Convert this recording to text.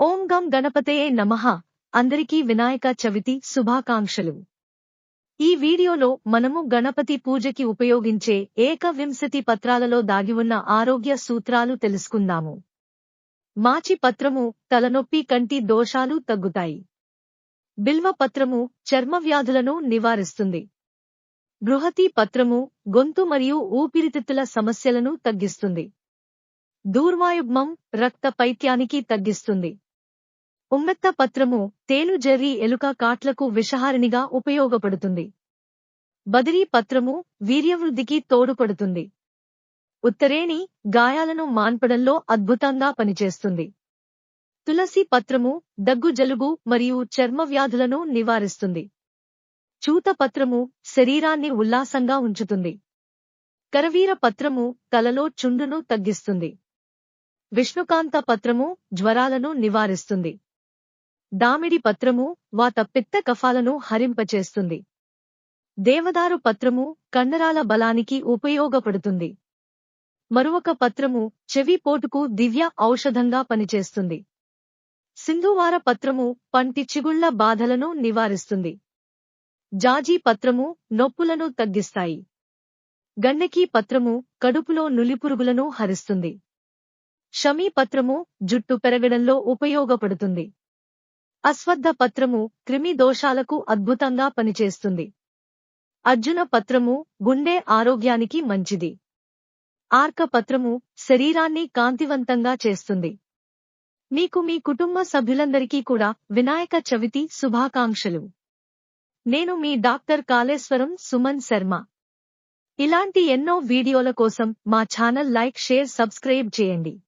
ఓం గం గణపతయే నమః. అందరికీ వినాయక చవితి శుభాకాంక్షలు. ఈ వీడియోలో మనము గణపతి పూజకి ఉపయోగించే ఏకవింశతి పత్రాలలో దాగి ఉన్న ఆరోగ్య సూత్రాలు తెలుసుకుందాము. మాచి పత్రము తలనొప్పి కంటి దోషాలు తగ్గుతాయి. బిల్వ పత్రము చర్మ వ్యాధులను నివారిస్తుంది. బృహతి పత్రము గొంతు మరియు ఊపిరితిత్తుల సమస్యలను తగ్గిస్తుంది. దూర్వాయుగ్మం రక్త పైత్యానికి తగ్గిస్తుంది. ఉమ్మెత్త పత్రము తేను జెర్రీ ఎలుక కాట్లకు విషహారినిగా ఉపయోగపడుతుంది. బదిరీ పత్రము వీర్యవృద్ధికి తోడుపడుతుంది. ఉత్తరేణి గాయాలను మాన్పడంలో అద్భుతంగా పనిచేస్తుంది. తులసి పత్రము దగ్గు జలుబు మరియు చర్మ వ్యాధులను నివారిస్తుంది. చూత పత్రము శరీరాన్ని ఉల్లాసంగా ఉంచుతుంది. కరవీర పత్రము తలలో చుండును తగ్గిస్తుంది. విష్ణుకాంత పత్రము జ్వరాలను నివారిస్తుంది. దామిడి పత్రము వాత పిత్త కఫాలను హరింపచేస్తుంది. దేవదారు పత్రము కండరాల బలానికి ఉపయోగపడుతుంది. మరొక పత్రము చెవి పోటుకు దివ్య ఔషధంగా పనిచేస్తుంది. సింధువార పత్రము పంటి చిగుళ్ళ బాధలను నివారిస్తుంది. జాజీ పత్రము నొప్పులను తగ్గిస్తాయి. గండకీ పత్రము కడుపులో నులిపురుగులను హరిస్తుంది. షమీ పత్రము జుట్టు పెరగడంలో ఉపయోగపడుతుంది. అశ్వద్ధ పత్రము క్రిమి దోషాలకు అద్భుతంగా పనిచేస్తుంది. అర్జున పత్రము గుండె ఆరోగ్యానికి మంచిది. ఆర్క పత్రము శరీరాన్ని కాంతివంతంగా చేస్తుంది. మీకు మీ కుటుంబ సభ్యులందరికీ కూడా వినాయక చవితి శుభాకాంక్షలు. నేను మీ డాక్టర్ కాళేశ్వరం సుమన్ శర్మ. ఇలాంటి ఎన్నో వీడియోల కోసం మా ఛానల్ లైక్ షేర్ సబ్స్క్రైబ్ చేయండి.